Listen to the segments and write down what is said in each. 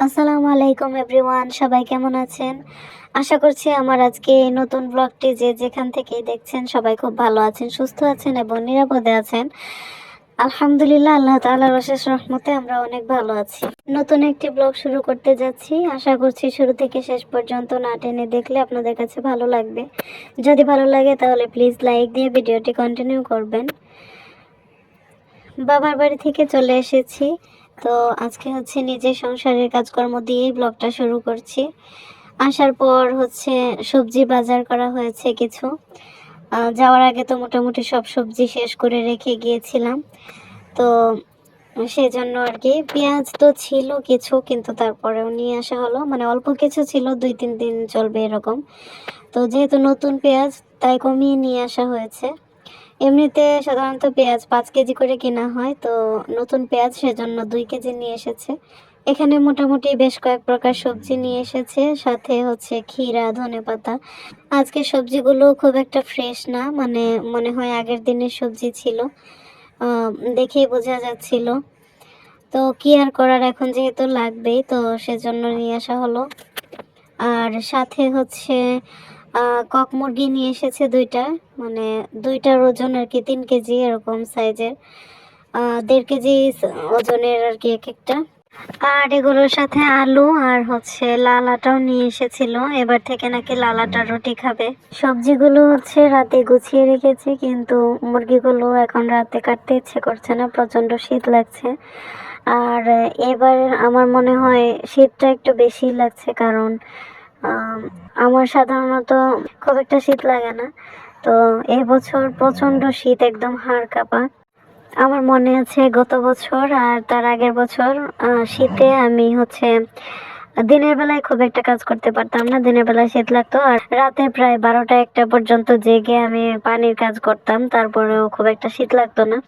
আসসালামু আলাইকুম এভরিওয়ান, সবাই কেমন আছেন? আশা করছি আমার আজকে এই নতুন ব্লগটি যে যেখান থেকেই দেখছেন সবাই খুব ভালো আছেন, সুস্থ আছেন এবং নিরাপদে আছেন। আলহামদুলিল্লাহ, আল্লাহ তাআলার অশেষ রহমতে আমরা অনেক ভালো আছি। নতুন একটি ব্লগ শুরু করতে যাচ্ছি। আশা করছি শুরু থেকে শেষ পর্যন্ত না টেনে দেখলে আপনাদের কাছে ভালো লাগবে। যদি ভালো লাগে তাহলে প্লিজ লাইক দিয়ে ভিডিওটি কন্টিনিউ করবেন। বাবার বাড়ি থেকে চলে এসেছি। তো আজকে হচ্ছে নিজের সংসারের কাজকর্ম দিয়েই ব্লগটা শুরু করছি। আসার পর হচ্ছে সবজি বাজার করা হয়েছে কিছু। যাওয়ার আগে তো মোটামুটি সব সবজি শেষ করে রেখে গিয়েছিলাম। তো সেই জন্য আর কি, পেঁয়াজ তো ছিল কিছু, কিন্তু তারপরেও নিয়ে আসা হলো। মানে অল্প কিছু ছিল, দুই তিন দিন চলবে এরকম। তো যেহেতু নতুন পেঁয়াজ, তাই কমিয়ে নিয়ে আসা হয়েছে। এমনিতে সাধারণত পেঁয়াজ পাঁচ কেজি করে কেনা হয়, তো নতুন পেঁয়াজ সেজন্য দুই কেজি নিয়ে এসেছে। এখানে মোটামুটি বেশ কয়েক প্রকার সবজি নিয়ে এসেছে, সাথে হচ্ছে ক্ষীরা ধনেপাতা আজকে সবজিগুলো খুব একটা ফ্রেশ না মানে মনে হয় আগের দিনের সবজি ছিল দেখেই বোঝা যাচ্ছিল। তো কি আর করার এখন যেহেতু লাগবেই, তো সেজন্য নিয়ে আসা হলো। আর সাথে হচ্ছে কক মুরগি নিয়ে এসেছে দুইটা মানে দুইটার ওজন আর কি তিন কেজি এরকম সাইজের দেড় কেজি ওজনের আর কি এক একটা আর এগুলোর সাথে আলু আর হচ্ছে লাল আটাও নিয়ে এসেছিল, এবার থেকে নাকি লাল আটার রুটি খাবে। সবজিগুলো হচ্ছে রাতে গুছিয়ে রেখেছি, কিন্তু মুরগিগুলো এখন রাতে কাটতে ইচ্ছে করছে না প্রচণ্ড শীত লাগছে। আর এবার আমার মনে হয় শীতটা একটু বেশি লাগছে, কারণ আমার সাধারণত খুব একটা শীত লাগে না। তো এবছর প্রচণ্ড শীত, একদম হাড় কাঁপা। আমার মনে আছে গত বছর আর তার আগের বছর শীতে আমি হচ্ছে দিনের বেলায় খুব একটা কাজ করতে পারতাম না, দিনের বেলায় শীত লাগতো আর রাতে প্রায় বারোটা একটা পর্যন্ত জেগে আমি পানির কাজ করতাম, তারপরেও খুব একটা শীত লাগতো না।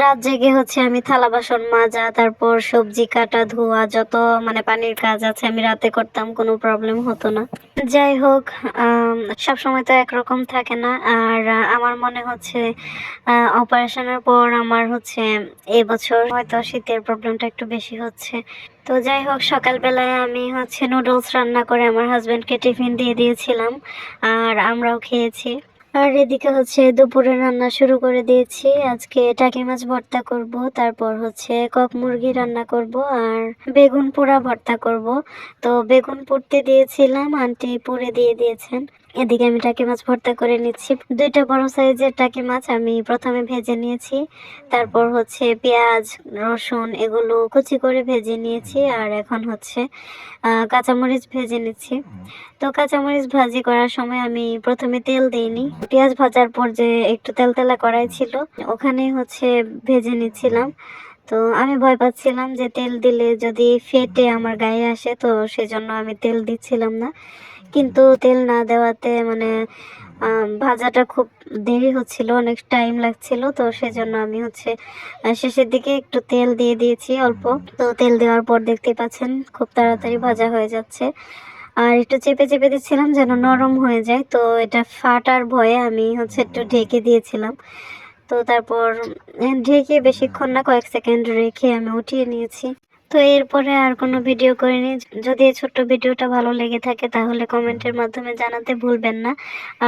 রাত জেগে হচ্ছে আমি থালা বাসন মাজা, তারপর সবজি কাটা, ধোয়া, যত মানে পানির কাজ আছে আমি রাতে করতাম, কোনো প্রবলেম হতো না। যাই হোক সব সময় তো একরকম থাকে না আর আমার মনে হচ্ছে অপারেশনের পর আমার হচ্ছে এবছর হয়তো শীতের প্রবলেমটা একটু বেশি হচ্ছে। তো যাই হোক, সকালবেলায় আমি হচ্ছে নুডলস রান্না করে আমার হাজব্যান্ডকে টিফিন দিয়ে দিয়েছিলাম, আর আমরাও খেয়েছি। আর এদিকে হচ্ছে দুপুরে রান্না শুরু করে দিয়েছি। আজকে টাকি মাছ ভর্তা করব তারপর হচ্ছে কক মুরগি রান্না করব আর বেগুন পোড়া ভর্তা করব। তো বেগুন পুড়তে দিয়েছিলাম আন্টি পুড়ে দিয়ে দিয়েছেন। এদিকে আমি টাকি মাছ ভর্তা করে নিচ্ছি। দুইটা বড় সাইজের টাকি মাছ আমি প্রথমে ভেজে নিয়েছি তারপর হচ্ছে পেঁয়াজ রসুন এগুলো কুচি করে ভেজে নিয়েছি আর এখন হচ্ছে কাঁচামরিচ ভেজে নিচ্ছি। তো কাঁচামরিচ ভাজি করার সময় আমি প্রথমে তেল দিইনি পেঁয়াজ ভাজার পর যে একটু তেলতেলা কড়াই ছিল, ওখানে হচ্ছে ভেজে নিচ্ছিলাম। তো আমি ভয় পাচ্ছিলাম যে তেল দিলে যদি ফেটে আমার গায়ে আসে, তো সেজন্য আমি তেল দিচ্ছিলাম না। কিন্তু তেল না দেওয়াতে মানে ভাজাটা খুব দেরি হচ্ছিল, অনেক টাইম লাগছিল। তো সেজন্য আমি হচ্ছে শেষের দিকে একটু তেল দিয়ে দিয়েছি অল্প। তো তেল দেওয়ার পর দেখতে পাচ্ছেন, খুব তাড়াতাড়ি ভাজা হয়ে যাচ্ছে। আর একটু চেপে চেপে দিচ্ছিলাম যেন নরম হয়ে যায়। তো এটা ফাটার ভয়ে আমি হচ্ছে একটু ঢেকে দিয়েছিলাম। তো তারপর ঢেকে বেশিক্ষণ না, কয়েক সেকেন্ড রেখে আমি উঠিয়ে নিয়েছি। তো এরপরে আর কোনো ভিডিও করিনি। যদি এই ছোট্ট ভিডিওটা ভালো লেগে থাকে তাহলে কমেন্টের মাধ্যমে জানাতে ভুলবেন না।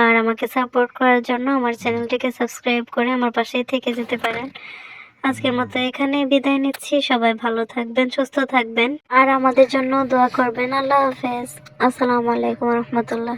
আর আমাকে সাপোর্ট করার জন্য আমার চ্যানেলটিকে সাবস্ক্রাইব করে আমার পাশেই থেকে যেতে পারেন। আজকের মতো এখানে বিদায় নিচ্ছি। সবাই ভালো থাকবেন, সুস্থ থাকবেন। আর আমাদের জন্য দোয়া করবেন। আল্লাহ হাফেজ। আসসালামু আলাইকুম রহমতুল্লাহ।